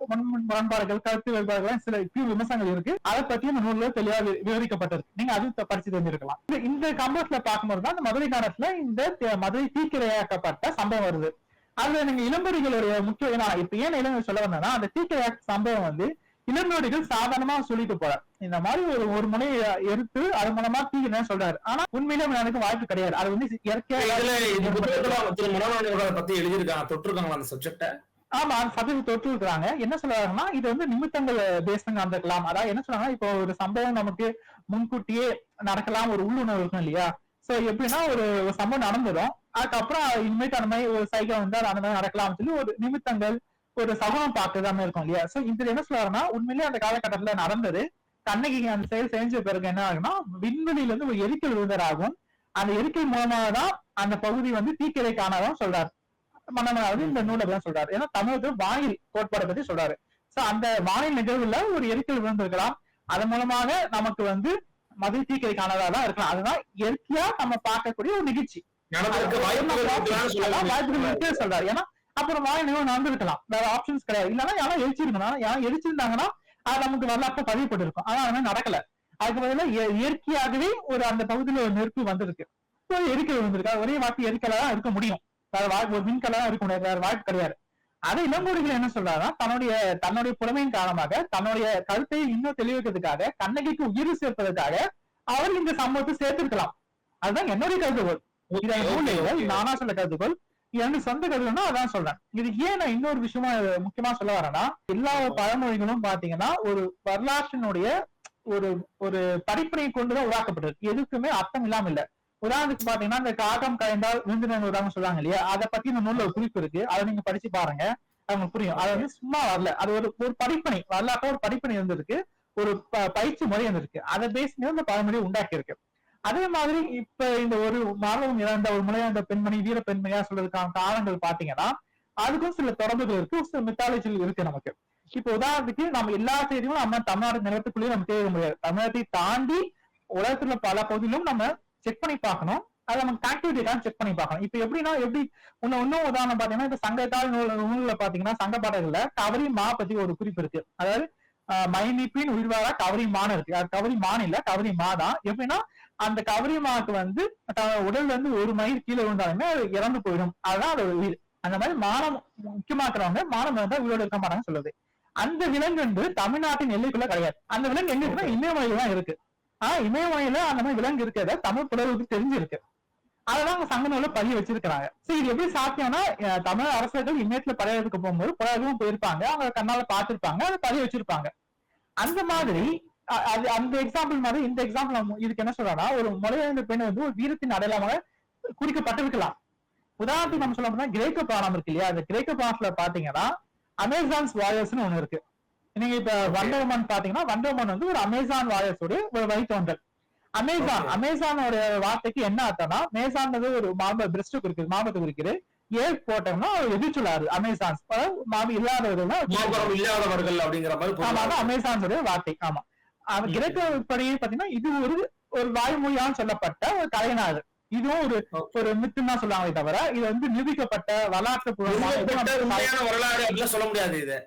முரண்பாடுகள் கருத்து வேறுபாடுகள் சில இப்படி விமர்சனங்கள் இருக்கு. அதை பத்தி இந்த நூல்ல தெளிவா விவரிக்கப்பட்டிருக்கு. நீங்க அது படிச்சு தெரிஞ்சிருக்கலாம். இந்த- கம்பத்துல பார்க்கும்போது தான் இந்த மதுரை காலத்துல இந்த மதுரை தீக்கிரையாக்கப்பட்ட சம்பவம் வருது. அதுல நீங்க இளம்பரிகளுடைய முக்கிய இப்ப ஏன் இளம்பரி சொல்ல வந்தேன்னா அந்த தீக்கிரையாக்க சம்பவம் வந்து இளநோடிகள் சாதாரணமா சொல்லிட்டு போறார். இந்த மாதிரி ஒரு ஒரு முனையை எடுத்து அது மூலமா தீக்கிறேன்னு சொல்றாரு? ஆனா உண்மையிலே எனக்கு வாய்ப்பு கிடையாது. அது வந்து இயற்கையா பத்தி எழுதியிருக்காங்க. தொட்டிருக்காங்களா அந்த சப்ஜெக்ட ஆமா சதவீதம் தொற்று இருக்கிறாங்க என்ன சொல்றாங்கன்னா இது வந்து நிமித்தங்கள் பேஸ்டுங்க இருக்கலாம் அதாவது என்ன சொல்றாங்கன்னா இப்போ ஒரு சம்பவம் நமக்கு முன்கூட்டியே நடக்கலாம். ஒரு உள்ளுணர்வு இருக்கும் இல்லையா? சோ எப்படின்னா ஒரு சம்பவம் நடந்துடும் அதுக்கப்புறம் இனிமேட்டு அந்த மாதிரி ஒரு சைக்கிள் வந்து அது அந்த மாதிரி நடக்கலாம்னு சொல்லி ஒரு நிமித்தங்கள் ஒரு சகுனம் மாதிரி இருக்கும் இல்லையா? சோ இதுல என்ன சொல்றாருன்னா உண்மையிலேயே அந்த காலகட்டத்துல நடந்தது. கண்ணகி அந்த செயல் செஞ்ச பிறகு என்ன ஆகும்னா விண்வெளியில இருந்து ஒரு எரிக்கல் விழுந்ததாகும் அந்த எரிக்கல் மூலமாக தான் அந்த பகுதி வந்து தீக்கிரை காணாதான் சொல்றாரு. மன்னனாவது இந்த நூலை தான் சொல்றாரு. ஏன்னா தமிழுக்கு வானில் கோட்பாடை பத்தி சொல்றாரு. சோ அந்த வானில் நிகழ்வுல ஒரு எரிக்கல் விழுந்திருக்கலாம். அதன் மூலமாக நமக்கு வந்து மது தீக்கிரை காணாதா தான் இருக்கலாம். அதுதான் இயற்கையா நம்ம பார்க்கக்கூடிய ஒரு நிகழ்ச்சி. வாய்ப்புகள் சொல்றாரு. ஏன்னா அப்புறம் வாய் நிகழ்வு நடந்திருக்கலாம் வேற ஆப்ஷன்ஸ் கிடையாது. இல்லன்னா யாரும் எரிச்சிருக்கணும் யாரும் எரிச்சிருந்தாங்கன்னா அது நமக்கு வரலாற்று பதிவுப்பட்டிருக்கும். ஆனா அது நடக்கல. அதுக்கு பதிலா இய- இயற்கையாகவே ஒரு அந்த பகுதியில ஒரு நெருப்பு வந்திருக்கு. எரிக்கல் வந்திருக்கு. ஒரே வாக்கு எரிக்கலா தான் இருக்க முடியும். வேற வாய்ப்பு ஒரு மின்கலா இருக்க முடியாது. வேற வாய்ப்பு கிடையாது. அதை இளங்கோடிகள் என்ன சொல்றாருன்னா தன்னுடைய தன்னுடைய புலமையின் காரணமாக தன்னுடைய கருத்தை இன்னும் தெளிவிக்கிறதுக்காக கண்ணகிக்கு உயிர் சேர்ப்பதற்காக அவர் இந்த சம்பவத்தை சேர்த்திருக்கலாம். அதுதான் என்னுடைய கருதுகோள். நானா சொல்ல கருதுகோள். எனக்கு சொந்த கருதுன்னா அதான் சொல்றேன். இது ஏன் நான் இன்னொரு விஷயமா முக்கியமா சொல்ல வரேன்னா எல்லா பழமொழிகளும் பாத்தீங்கன்னா ஒரு வரலாற்றினுடைய ஒரு ஒரு படிப்பினை கொண்டுதான் உருவாக்கப்பட்டிருக்கு எதுக்குமே அர்த்தம் இல்லாம இல்ல. உதாரணத்துக்கு பாத்தீங்கன்னா இந்த காகம் கயந்தால் விருந்தினர் உதாரணம் சொல்றாங்க இல்லையா? அதை பத்தி இந்த நூல்ல ஒரு குறிப்பு இருக்கு. அதை நீங்க படிச்சு பாருங்க. அது உங்களுக்கு புரியும். அது வந்து சும்மா வரல. அது ஒரு ஒரு படிப்பனை வரலாற்று ஒரு படிப்பனை இருந்திருக்கு. ஒரு பயிற்சி முறை இருந்திருக்கு. அதை பேஸ் இந்த பழமொழி உண்டாக்கி இருக்கு அதே மாதிரி இப்ப இந்த ஒரு மரணம் இறந்த ஒரு முளையாண்ட பெண்மணி வீர பெண்மணியா சொல்றதுக்கான காரணங்கள் பாத்தீங்கன்னா அதுக்கும் சில தொடர்புகள் இருக்கு. சில மித்தாலஜிகள் இருக்கு நமக்கு. இப்ப உதாரணத்துக்கு நம்ம எல்லா செய்தியும் நம்ம தமிழ்நாடு நிலத்துக்குள்ளேயே நம்ம தேட முடியாது. தமிழகத்தை தாண்டி உலகத்துல பல பகுதியிலும் நம்ம செக் பண்ணி பார்க்கணும். அதை நம்ம கனெக்டிவிட்டி செக் பண்ணி பார்க்கணும். இப்ப எப்படின்னா எப்படி இன்னும் இன்னும் உதாரணம் பாத்தீங்கன்னா இப்ப சங்கத்தால் நூல் நூல்ல பாத்தீங்கன்னா சங்க பாடல்கள்ல கவரி மா பத்தி ஒரு குறிப்பு இருக்கு. அதாவது ஆஹ் மைனிப்பின் உயிர்வாரா கவரி மான இருக்கு. அது கவரி மான் இல்ல கவரி மா தான் எப்படின்னா அந்த கவரியமாக்கு வந்து உடல்ல இருந்து ஒரு மைல் கீழே விழுந்தாலுமே அது இறந்து போயிடும். அதுதான் அதோட உயிர். அந்த மாதிரி மானம் முக்கியமாக்குறவங்க மானம் இருந்தா உயிரோடு இருக்க மாட்டாங்க சொல்லுது. அந்த விலங்கு வந்து தமிழ்நாட்டின் எல்லைக்குள்ள கிடையாது. அந்த விலங்கு எங்க இருக்குன்னா இமயமலையில தான் இருக்கு. ஆனா இமயமலையில அந்த மாதிரி விலங்கு இருக்கிறத தமிழ் புலவருக்கு தெரிஞ்சிருக்கு. அதெல்லாம் அவங்க சங்க பதிய வச்சிருக்கிறாங்க. சரி இது எப்படி சாத்தியம்னா தமிழ் அரசர்கள் இமயத்துல படையெடுக்க போகும்போது புலவரும் போயிருப்பாங்க. அவங்க கண்ணால பார்த்திருப்பாங்க அதை பதிய வச்சிருப்பாங்க. அந்த மாதிரி அந்த எக்ஸாம்பிள் மாதிரி இந்த எக்ஸாம்பிள் இதுக்கு என்ன சொல்றோம்னா ஒரு முளையாண்ட பெண் வந்து ஒரு வீரத்தின் அடையாளமாக குறிக்கப்பட்டிருக்கலாம். உதாரணத்துக்கு நம்ம சொல்ல போனா கிரேக்க புராணம் இருக்கு இல்லையா? அந்த கிரேக்க புராணத்துல பாத்தீங்கன்னா அமேசான்ஸ் வாரியர்ஸ்னு ஒண்ணு இருக்கு. நீங்க இப்ப வண்டர்மன் பாத்தீங்கன்னா வண்டர்மன் வந்து ஒரு அமேசான் வாரியர்ஸ் உடைய ஒரு வழித்தோன்றல். அமேசான். அமேசானோட வார்த்தைக்கு என்ன அர்த்தம்னா மேசான்றது ஒரு மார்ப பிரெஸ்ட் இருக்குது மார்பத்துக்கு இருக்குது ஏர் போட்டோம்னா எதிர்ச்சொல்லாரு அமேசான்ஸ் மார்பு இல்லாதவர்கள் இல்லாதவர்கள் அப்படிங்கிற மாதிரி அமேசான்ஸோட வார்த்தை ஆமா. அவன் கிரேக்க படி பாத்தீங்கன்னா இது ஒரு ஒரு வாய்மொழியால் சொல்லப்பட்ட ஒரு கலைநாடு இதுவும் ஒரு ஒரு மித்துன்னு தான் தவிர இது வந்து நிரூபிக்கப்பட்ட வரலாற்று வரலாறு சொல்ல முடியாது இது.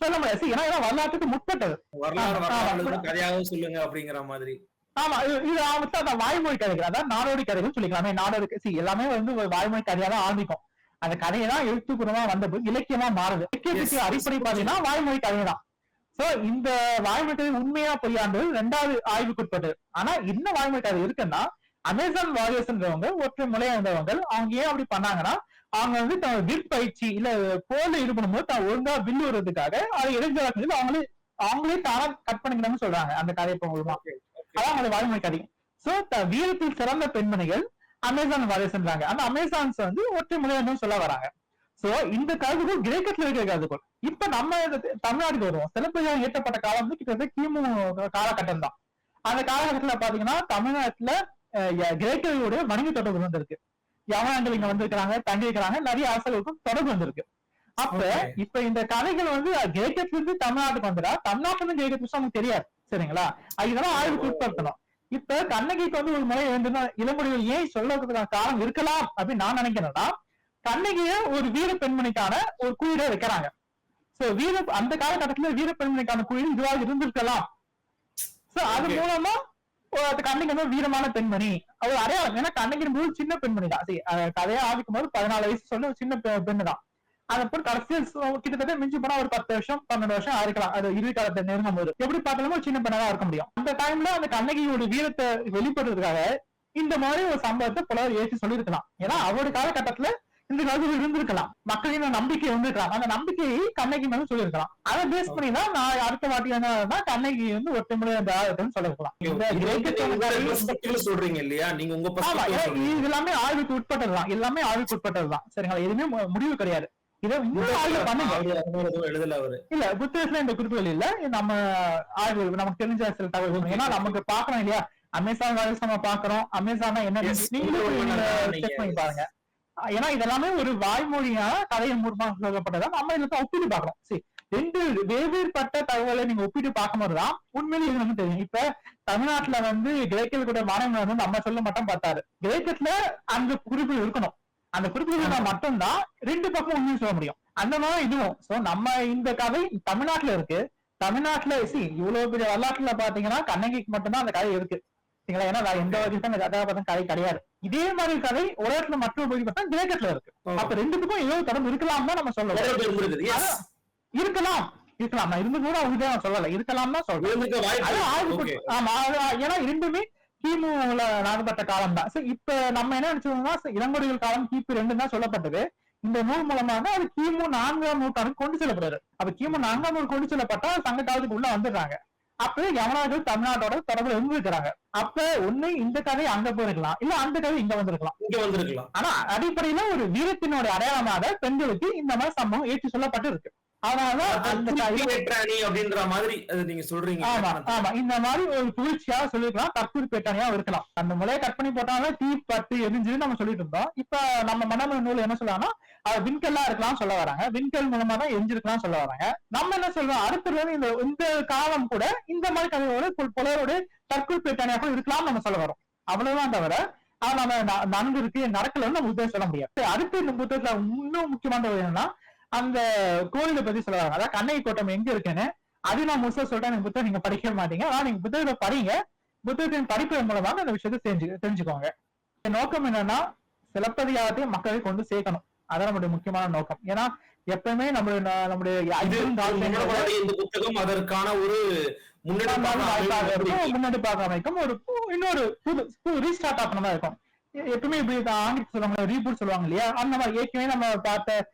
சொல்ல முடியாது. ஏன்னா வரலாற்றுக்கு முற்பட்டது. வரலாறு. கதையாகவும் சொல்லுங்க அப்படிங்கிற மாதிரி. ஆமா இது ஆரம்பிச்சா அந்த வாய்மொழி கதைகள் அதான் நாடோடி கதைகள் சொல்லிக்கலாமே. நாடோடி சி எல்லாமே வந்து ஒரு வாய்மொழி கதையா தான் ஆரம்பிக்கும். அந்த கதையை தான் எழுத்துப்பூர்வமா வந்தது இலக்கியமா மாறுது. இலக்கியத்துக்கு. அடிப்படை பாத்தீங்கன்னா வாய்மொழி கதை தான் சோ இந்த வாய்மொழி கதை உண்மையா பொய்யாண்டது ரெண்டாவது ஆய்வுக்குட்பட்டது ஆனா என்ன வாய்மொழி கதை இருக்குன்னா அமேசான் வாரியர்ஸ்ன்றவங்க ஒற்றை முறையா இருந்தவங்க அவங்க ஏன் அப்படி பண்ணாங்கன்னா அவங்க வந்து தன் வில் பயிற்சி இல்ல போல ஈடுபடும் தான் ஒழுங்கா வில் வருவதற்காக அதை இடைஞ்சலாக்கு அவங்களே அவங்களே தானா கட் பண்ணிக்கணும்னு சொல்றாங்க அந்த இப்போ மூலமா அதான் அவங்களோட வாய்மொழி கதை சோ வீரத்தில் சிறந்த பெண்மணிகள் அமேசான் வாரிசுன்றாங்க அந்த அமேசான்ஸ் வந்து ஒற்றை முறையானு சொல்ல வராங்க. சோ இந்த கருதுகோள் கிரேக்கத்துல இருக்கிற கருதுகோள் இப்ப நம்ம தமிழ்நாட்டுக்கு வருவோம். சிலப்பதிகாரம் ஏற்றப்பட்ட காலம் வந்து கிட்டத்தட்ட கிமு காலகட்டம் தான். அந்த காலகட்டத்துல பாத்தீங்கன்னா தமிழ்நாட்டுல கிரேக்கர்களுடைய வணிக தொடர்பு வந்திருக்கு. யவனங்கள் இங்க வந்திருக்கிறாங்க தங்கி இருக்கிறாங்க நிறைய அரசர்களுக்கும் தொடர்பு வந்திருக்கு. அப்ப. இப்ப இந்த கதைகள் வந்து கிரேக்கத்துல இருந்து தமிழ்நாட்டுக்கு வந்துடா தமிழ்நாட்டுல இருந்து கிரேக்கத்துக்கு நமக்கு தெரியாது. சரிங்களா? இதெல்லாம் ஆய்வுக்கு உட்படுத்தணும். இப்ப கண்ணகிக்கு வந்து ஒரு முறை எழுந்துனா இளமுடிகள் ஏன் சொல்றதுக்கான காரணம் இருக்கலாம் அப்படின்னு நான் நினைக்கிறேன்னா கண்ணகிய ஒரு வீர பெண்மணிக்கான ஒரு குறியீட வைக்கிறாங்க. சோ வீர அந்த காலகட்டத்துல வீர பெண்மணிக்கான குறியீடு இதுவாக இருந்திருக்கலாம். சோ அது. மூலமா கண்ணகி வந்து வீரமான பெண்மணி. அவர் அடையாளம். ஏன்னா கண்ணகி போது சின்ன பெண்மணி தான் சரி, கதையை ஆரம்பிக்கும் போது பதினாலு வயசு சொல்லி ஒரு சின்ன பெண்ணு தான் அதை போய் கடைசியில் கிட்டத்தட்ட மிஞ்சி போனா ஒரு பத்து வருஷம் பன்னெண்டு வருஷம் ஆயிருக்கலாம். அது இறுதி காலத்தை நெருங்கும் போது. எப்படி பார்த்தாலும் ஒரு சின்ன பெண்ணா இருக்க முடியும். அந்த டைம்ல அந்த கண்ணகியோட வீரத்தை வெளிப்படுறதுக்காக இந்த மாதிரி ஒரு சம்பவத்தை புலவர் ஏற்றி சொல்லியிருக்கலாம். ஏன்னா அவரோட காலகட்டத்துல இந்த காலத்துல இருந்திருக்கலாம். மக்களின் நம்பிக்கை இருந்திருக்கலாம் அந்த நம்பிக்கையை கண்ணகி மேல சொல்லியிருக்கலாம். அதை பேஸ் பண்ணி தான் நான் அடுத்த வாட்டி என்ன கண்ணகி வந்து ஒட்டுமுறை அந்த ஆதரவுன்னு சொல்லிருக்கலாம் சொல்றீங்க இல்லையா? நீங்க உங்க இது எல்லாமே ஆய்வுக்கு உட்பட்டதுதான். எல்லாமே ஆய்வுக்கு உட்பட்டதுதான். சரிங்களா? எதுவுமே முடிவு கிடையாது. இதை இல்ல புத்தகத்துல இந்த குறிப்புகள் இல்ல. நம்ம ஆய்வு நமக்கு தெரிஞ்ச சில தகவல்கள். ஏன்னா நமக்கு பாக்குறோம் இல்லையா? அமேசான் வைரஸ் நம்ம பாக்குறோம் அமேசான் என்ன செக் பண்ணி பாருங்க. ஏன்னா இதெல்லாமே ஒரு வாய்மொழியான கதையின் மூலமாக சொல்லப்பட்டதா நம்ம இதுல ஒப்பிட்டு பாக்குறோம் சரி ரெண்டு வெவ்வேறுபட்ட தகவலை நீங்க ஒப்பிட்டு பார்க்கும்போதுதான் உண்மையிலேயே இது நமக்கு தெரியும். இப்ப தமிழ்நாட்டுல வந்து கிரேக்கில் கூட மாணவர்கள் வந்து நம்ம சொல்ல மட்டும் பார்த்தாரு. கிரேக்கத்துல அந்த குறிப்புகள் இருக்கணும். அந்த குறிப்புகள் மட்டும்தான் ரெண்டு பக்கம் உண்மையை சொல்ல முடியும். அந்த மாதிரி இதுவும். சோ நம்ம இந்த கதை தமிழ்நாட்டுல இருக்கு. தமிழ்நாட்டுல சி இவ்வளவு பெரிய வரலாற்றுல பாத்தீங்கன்னா கண்ணகிக்கு மட்டும்தான் அந்த கதை இருக்கு. சரிங்களா ஏன்னா வேற எந்த அந்த கதாபாத்திரம் கதை கிடையாது. இதே மாதிரி கதை உலகத்துல மற்றொரு பகுதி பார்த்தா கிரேக்கத்துல இருக்கு. அப்ப ரெண்டுத்துக்கும் ஏதோ தொடர்பு இருக்கலாம் தான் நம்ம சொல்லலாம். இருக்கலாம். இருக்கலாம். நான் இருந்து கூட அவங்க நான் சொல்லல. இருக்கலாம் தான் சொல்றேன். ஆமா ஏன்னா இரண்டுமே கிமுல நடந்தப்பட்ட காலம் தான். இப்ப நம்ம என்ன நினைச்சோம்னா இளங்கொடிகள் காலம் கிபி ரெண்டு தான் சொல்லப்பட்டது. இந்த நூல் மூலமாக அது கிமு நான்காம் நூற்றாண்டு கொண்டு செல்லப்படுறது அப்ப கிமு நான்காம் நூறு கொண்டு செல்லப்பட்டா சங்க காலத்துக்கு உள்ள வந்துடுறாங்க. அப்ப யவனார்கள் தமிழ்நாட்டோட தொடர்புல இருந்திருக்கிறாங்க. அப்ப ஒண்ணு இந்த கதை அங்க போயிருக்கலாம். இல்ல அந்த கதை இங்க வந்திருக்கலாம். இங்க வந்திருக்கலாம். ஆனா அடிப்படையில ஒரு வீரத்தினோட அடையாளமாக பெண்களுக்கு இந்த மாதிரி சம்பவம் ஏற்றி சொல்லப்பட்டு இருக்கு அப்படின்ற மாதிரி நீங்க சொல்றீங்க ஆமா ஆமா. இந்த மாதிரி ஒரு புகழ்ச்சியா சொல்லிருக்கலாம் கற்பூர் பேட்டானியா இருக்கலாம். அந்த முறையை கட் பண்ணி போட்டாலும் தீ பட்டு எரிஞ்சுன்னு நம்ம சொல்லிட்டு இருந்தோம். இப்ப நம்ம மனம நூல் என்ன அது விண்கல்லா இருக்கலாம் சொல்ல வராங்க. விண்கல் மூலமா தான் எரிஞ்சிருக்கலாம் சொல்ல வராங்க. நம்ம என்ன சொல்றோம்? அடுத்தது இந்த இந்த காலம் கூட இந்த மாதிரி கதையோட புல்- புலரோட கற்குள் பேட்டானியா கூட இருக்கலாம் நம்ம சொல்ல வரோம். அவ்வளவுதான் தவிர ஆனா நம்ம நன்கு இருக்கு நடக்கலன்னு நம்ம உதவி சொல்ல முடியாது அடுத்து இந்த புத்தகத்துல இன்னும் முக்கியமானது என்னன்னா அந்த கோயிலை பத்தி சொல்ல வராங்க. அதாவது கண்ணகி கோட்டம் எங்க இருக்குன்னு அது நான் முழுசா சொல்றேன். எனக்கு புத்தகம் நீங்க படிக்க மாட்டீங்க. ஆனா நீங்க புத்தகத்தை படிங்க. புத்தகத்தின் படிப்பு மூலமாக அந்த விஷயத்தை தெரிஞ்சு தெரிஞ்சுக்கோங்க. இந்த நோக்கம் என்னன்னா சிலப்பதிகாரத்தை மக்களை கொண்டு சேர்க்கணும். அதான் நம்மளுடைய முக்கியமான நோக்கம். ஏன்னா எப்பவுமே நம்மளுடைய ந- நம்முடைய இது ஐம்பெரும் தாழ்மையோட உங்களுடைய இந்த புத்தகம் அதற்கான ஒரு முன்னெடுப்பாக அமைக்கும். ஒரு இன்னொரு புது ரீஸ்டார்ட் ஆகணும் இருக்கும். எப்பவுமே இப்படி ஆங்கிலம் சொல்லுவாங்க ரீபூட் சொல்லுவாங்க இல்லையா? அந்த மாதிரி ஏற்கனவே நம்ம பார்த்த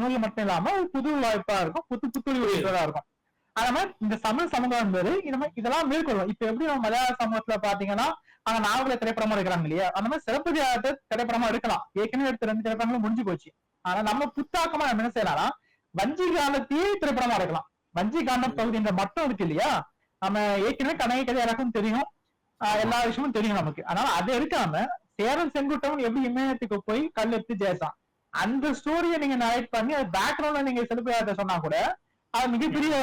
நூல் மட்டும் இல்லாம புது வாய்ப்பா இருக்கும். புது புத்துணர்வு இருக்கிறதா இருக்கும். அந்த மாதிரி இந்த தமிழ் சமூகம் என்பது இதெல்லாம் மேற்கொள்ளும். இப்ப எப்படி நம்ம மலையாள சமூகத்துல பாத்தீங்கன்னா அங்க நாவல திரைப்படமா எடுக்கிறாங்க இல்லையா? அந்த மாதிரி சிறப்பு திரைப்படமா எடுக்கலாம். ஏற்கனவே எடுத்து ரெண்டு திரைப்படங்களும் முடிஞ்சு போச்சு. ஆனா நம்ம புத்தாக்கமா நம்ம என்ன செய்யலாம்னா வஞ்சி காலத்தையே திரைப்படமா எடுக்கலாம். வஞ்சி காண்டம் பகுதின்ற மட்டும் இருக்கு இல்லையா? நம்ம ஏற்கனவே கனகை கதை எனக்கும் தெரியும். எல்லா விஷயமும் தெரியும் நமக்கு. அதனால அதை எடுக்காம சேரன் செங்குட்டவன் எப்படி இமயத்துக்கு போய் கல் எடுத்து ஜெயசான்? அந்த ஸ்டோரியை நீங்க நரேட் பண்ணி அது பேக்ரவுண்ட்ல நீங்க சிலப்பதிகாரத்தை சொன்னா கூட அது மிகப்பெரிய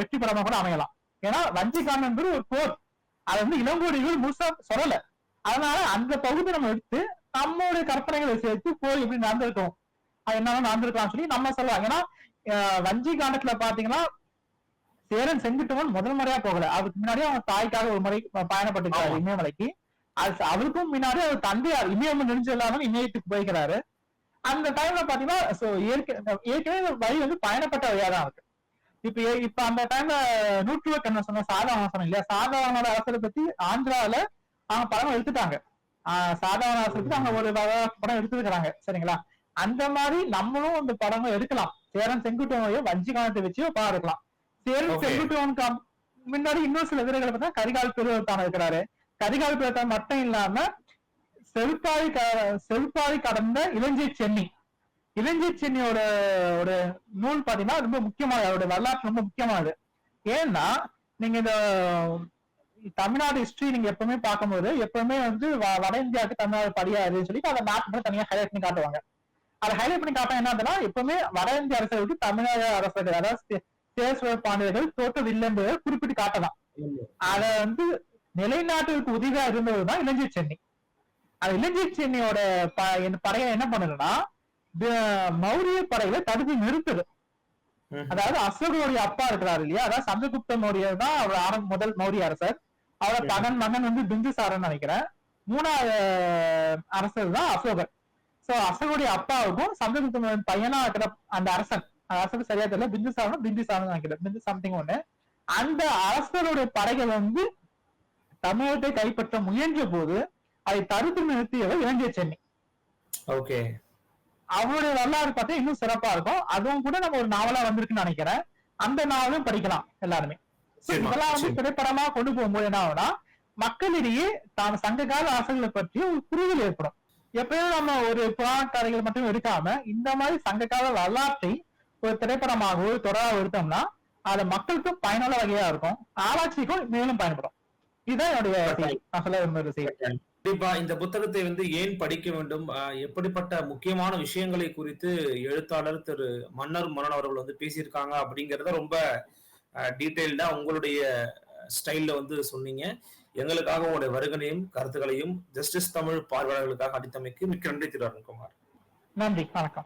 வெற்றி படமா கூட அமையலாம். ஏன்னா வஞ்சி காண்டம் என்பது ஒரு போர். அது வந்து இளங்கோடிகள் முழுசா சொல்லல. அதனால அந்த பகுதி நம்ம எடுத்து நம்மளுடைய கற்பனைகளை சேர்த்து போய் எப்படி நடந்திருக்கும் அது என்னன்னா நடந்திருக்கலாம் சொல்லி நம்ம சொல்லலாம். ஏன்னா வஞ்சி காண்டத்துல பாத்தீங்கன்னா சேரன் செங்குட்டுவன் முதல் முறையா போகல. அதுக்கு முன்னாடி அவங்க தாய்க்காக ஒரு முறை பயணப்பட்டிருக்காரு. இமயமலைக்கு. அது அவருக்கும் முன்னாடி அவர் தந்தையார் இமயம் நெஞ்சு இல்லாமல் இமயத்துக்கு போய்க்கிறாரு. அந்த டைம்ல பாத்தீங்கன்னா ஏற்க- ஏற்கனவே வழி வந்து பயணப்பட்ட வழியா தான் இருக்கு. இப்ப இப்ப அந்த டைம்ல நூற்றுவ கண்ண சொன்ன சாதவன சொன்ன இல்லையா? சாதவனோட அரசரை பத்தி ஆந்திரால அவங்க படம் எடுத்துட்டாங்க. சாதவன அரசரை பத்தி அவங்க ஒரு படம் எடுத்துருக்காங்க சரிங்களா? அந்த மாதிரி நம்மளும் இந்த படங்கள் எடுக்கலாம். சேரன் செங்குட்டுவனையோ வஞ்சிகானத்தை வச்சு படம் எடுக்கலாம். சேரன். செங்குட்டுவனுக்கு முன்னாடி இன்னொரு சில வீரர்களை பார்த்தா கரிகால் பெருவத்தான் இருக்கிறாரு. கரிகால் பெருவத்தான் மட்டும் இல்லாம செருப்பாரி செருப்பாரி கடந்த இளஞ்சை சென்னி. இளஞ்சை சென்னியோட ஒரு நூல் பாத்தீங்கன்னா ரொம்ப முக்கியமானது. அவருடைய வரலாற்று ரொம்ப முக்கியமானது. ஏன்னா நீங்க இந்த தமிழ்நாடு ஹிஸ்டரி நீங்க எப்பவுமே பார்க்கும்போது எப்பவுமே வந்து வட இந்தியாவுக்கு தமிழ்நாடு படியாதுன்னு சொல்லி அதை மேப் மட்டும் தனியா ஹைலைட் பண்ணி காட்டுவாங்க. அதை ஹைலைட் பண்ணி காட்ட என்ன ஆகுதுன்னா எப்பவுமே வட இந்திய அரசர்களுக்கு தமிழக அரசர்கள் அதாவது சே- சேர பாண்டியர்கள் தோற்றதில்லை என்பதை குறிப்பிட்டு காட்டலாம். அத வந்து நிலைநாட்டுக்கு உதவியா இருந்ததுதான் இளஞ்சை சென்னி. அது இளஞ்சை சென்னியோட படையை என்ன பண்ணுதுன்னா மௌரிய படையில தடுத்து நிறுத்துது. அதாவது அசோகருடைய அப்பா இருக்கிறாரு இல்லையா? அதாவது சந்திரகுப்த மௌரியர் தான் அவர் ஆரம்ப முதல் மௌரிய அரசர். அவரோட. மகன் மகன் வந்து பிந்துசாரன் நினைக்கிறேன். மூணாவது அரசர் தான் அசோகர் சோ அசோகருடைய அப்பாவுக்கும் சந்திரகுப்த மௌரியன் பையனா இருக்கிற அந்த அரசன் அரசருக்கு சரியா தெரியல பிந்துசாரனும் பிந்துசாரன் நினைக்கிறேன். பிந்து சம்திங் ஒண்ணு. அந்த அரசருடைய படைகள் வந்து தமிழகத்தை கைப்பற்ற முயன்ற போது அதை தடுத்து நிறுத்தியவர் இலங்கை சென்னை. ஓகே. அவருடைய வரலாறு பார்த்தா இன்னும் சிறப்பா இருக்கும். அதுவும் கூட நம்ம ஒரு நாவலா வந்திருக்குன்னு நினைக்கிறேன். அந்த நாவலும் படிக்கலாம் எல்லாருமே. இதெல்லாம் வந்து. திரைப்படமா கொண்டு போகும்போது என்ன ஆகும்னா மக்களிடையே தான் சங்க கால அரசர்களை பற்றி ஒரு புரிதல் ஏற்படும். எப்பயும் நம்ம ஒரு புராண கதைகள் மட்டும் எடுக்காம இந்த மாதிரி சங்க கால வரலாற்றை ஒரு திரைப்படமாக ஒரு தொடராக எடுத்தோம்னா அது மக்களுக்கும் பயனுள்ள வகையா இருக்கும். ஆராய்ச்சிக்கும் மேலும் பயன்படும். இதுதான் என்னுடைய நான் சொல்ல விரும்புகிற செய்தி. கண்டிப்பா இந்த புத்தகத்தை வந்து ஏன் படிக்க வேண்டும்? எப்படிப்பட்ட முக்கியமான விஷயங்களை குறித்து எழுத்தாளர் திரு மன்னர் மன்னன் அவர்கள் வந்து பேசியிருக்காங்க அப்படிங்கறத ரொம்ப டீட்டெயில்டா உங்களுடைய ஸ்டைல்ல வந்து சொன்னீங்க. எங்களுக்காக உங்களுடைய வருகனையும் கருத்துக்களையும் ஜஸ்டிஸ் தமிழ் பார்வையாளர்களுக்காக அடித்தமைக்கு மிக்க நன்றி திரு அருண்குமார். நன்றி வணக்கம்.